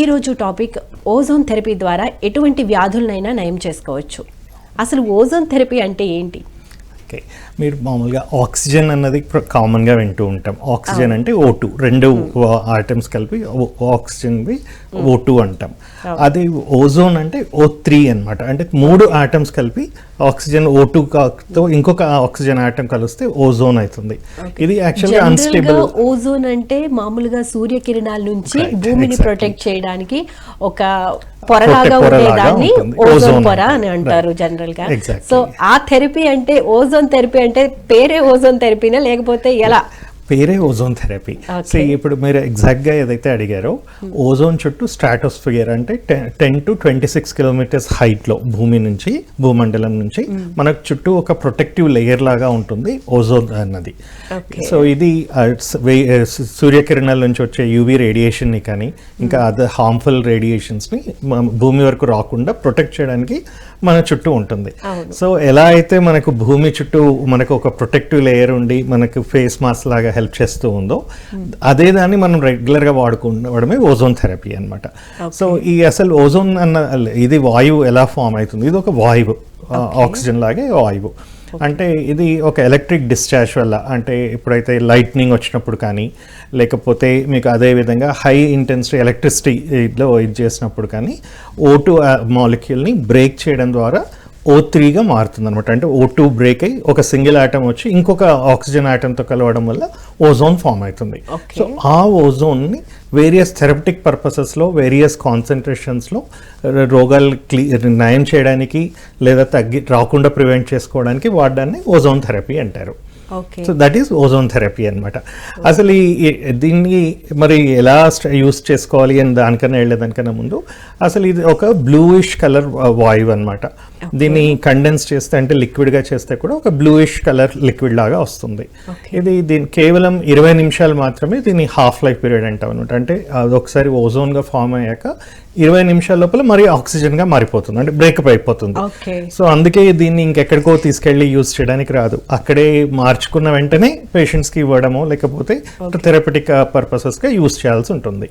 ఈరోజు topic ozone therapy ద్వారా ఎటువంటి వ్యాధులనైనా నయం చేసుకోవచ్చు. అసలు ఓజోన్ థెరపీ అంటే ఏంటి? ఓకే. మీరు మామూలుగా ఆక్సిజన్ అన్నది కామన్గా వింటూ ఉంటాం. ఆక్సిజన్ అంటే ఓ టూ రెండు ఐటమ్స్ కలిపి ఆక్సిజన్వి ఓ టూ అంటాం. అది ఓజోన్ అంటే ఓ త్రీ అనమాట అంటే మూడు ఆటమ్స్ కలిపి ఆక్సిజన్ ఓ టూ తో ఇంకొక ఆక్సిజన్ ఆటం కలిస్తే ఓజోన్ అవుతుంది ఇది యాక్చువల్గా అన్స్టేబుల్ ఓజోన్ అంటే మామూలుగా సూర్యకిరణాల నుంచి భూమిని. ప్రొటెక్ట్ చేయడానికి ఒక పొరలాగా పొర- పొరలాగా ఉండేదాన్ని. ఓజోన్ పొర అని అంటారు. జనరల్గా. సో ఆ థెరపీ అంటే ఓజోన్ థెరపీ అంటే పేరే ఓజోన్ థెరపీనా లేకపోతే ఎలా పేరే ఓజోన్ థెరపీ. సో. ఇప్పుడు మీరు ఎగ్జాక్ట్గా ఏదైతే అడిగారో ఓజోన్ చుట్టూ స్ట్రాటోస్ఫియర్ అంటే ten to twenty six kilometers హైట్లో భూమి నుంచి భూమండలం నుంచి మనకు చుట్టూ ఒక ప్రొటెక్టివ్ లేయర్ లాగా ఉంటుంది ఓజోన్ అన్నది. సో ఇది సూర్యకిరణాల నుంచి వచ్చే యూవీ రేడియేషన్ని కానీ ఇంకా అదర్ హార్మ్ఫుల్ రేడియేషన్స్ని భూమి వరకు రాకుండా ప్రొటెక్ట్ చేయడానికి మన చుట్టూ ఉంటుంది. సో ఎలా అయితే మనకు భూమి చుట్టూ మనకు ఒక ప్రొటెక్టివ్ లేయర్ ఉండి మనకు ఫేస్ మాస్క్ లాగా హెల్ప్ చేస్తూ ఉందో అదే దాన్ని మనం రెగ్యులర్గా వాడుకోవడమే ఓజోన్ థెరపీ అన్నమాట. సో ఈ అసలు ఓజోన్ అన్న ఇది వాయువు ఎలా ఫామ్ అవుతుంది? ఇది ఒక వాయువు ఆక్సిజన్ లాగే వాయువు. అంటే ఇది ఒక ఎలక్ట్రిక్ డిశ్చార్జ్ వల్ల అంటే ఇప్పుడైతే లైట్నింగ్ వచ్చినప్పుడు కానీ లేకపోతే మీకు అదే విధంగా హై ఇంటెన్సిటీ ఎలక్ట్రిసిటీలో ఇది చేసినప్పుడు కానీ ఓటు మాలిక్యూల్ని బ్రేక్ చేయడం ద్వారా ఓ త్రీగా మారుతుంది అనమాట అంటే ఓ టూ బ్రేక్ అయ్యి ఒక సింగిల్ ఆటం వచ్చి ఇంకొక ఆక్సిజన్ ఆటంతో కలవడం వల్ల ఓజోన్ ఫామ్ అవుతుంది. సో ఆ ఓజోన్ని వేరియస్ థెరపటిక్ పర్పసెస్లో వేరియస్ కాన్సన్ట్రేషన్స్లో రోగాలు క్లీ నయం చేయడానికి లేదా తగ్గి రాకుండా ప్రివెంట్ చేసుకోవడానికి వాడడాన్ని ఓజోన్ థెరపీ అంటారు. So that is ozone therapy అనమాట అసలు ఈ దీన్ని మరి ఎలా యూస్ చేసుకోవాలి అని దానికన్నా వెళ్ళేదానికన్నా ముందు అసలు ఇది ఒక బ్లూయిష్ కలర్ వాయువు అనమాట దీన్ని కండెన్స్ చేస్తే అంటే లిక్విడ్గా చేస్తే కూడా ఒక బ్లూయిష్ కలర్ లిక్విడ్ లాగా వస్తుంది. ఇది దీని కేవలం ఇరవై నిమిషాలు మాత్రమే దీని హాఫ్ లైఫ్ పీరియడ్ అంటాం అనమాట అంటే అది ఒకసారి ఓజోన్గా ఫామ్ అయ్యాక ఇరవై నిమిషాల లోపల మరి ఆక్సిజన్గా మారిపోతుంది. అంటే బ్రేకప్ అయిపోతుంది. సో అందుకే దీన్ని ఇంకెక్కడికో తీసుకెళ్ళి యూజ్ చేయడానికి రాదు. అక్కడే మార్చుకున్న వెంటనే పేషెంట్స్కి ఇవ్వడమో లేకపోతే థెరపటిక్ పర్పసెస్గా యూజ్ చేయాల్సి ఉంటుంది.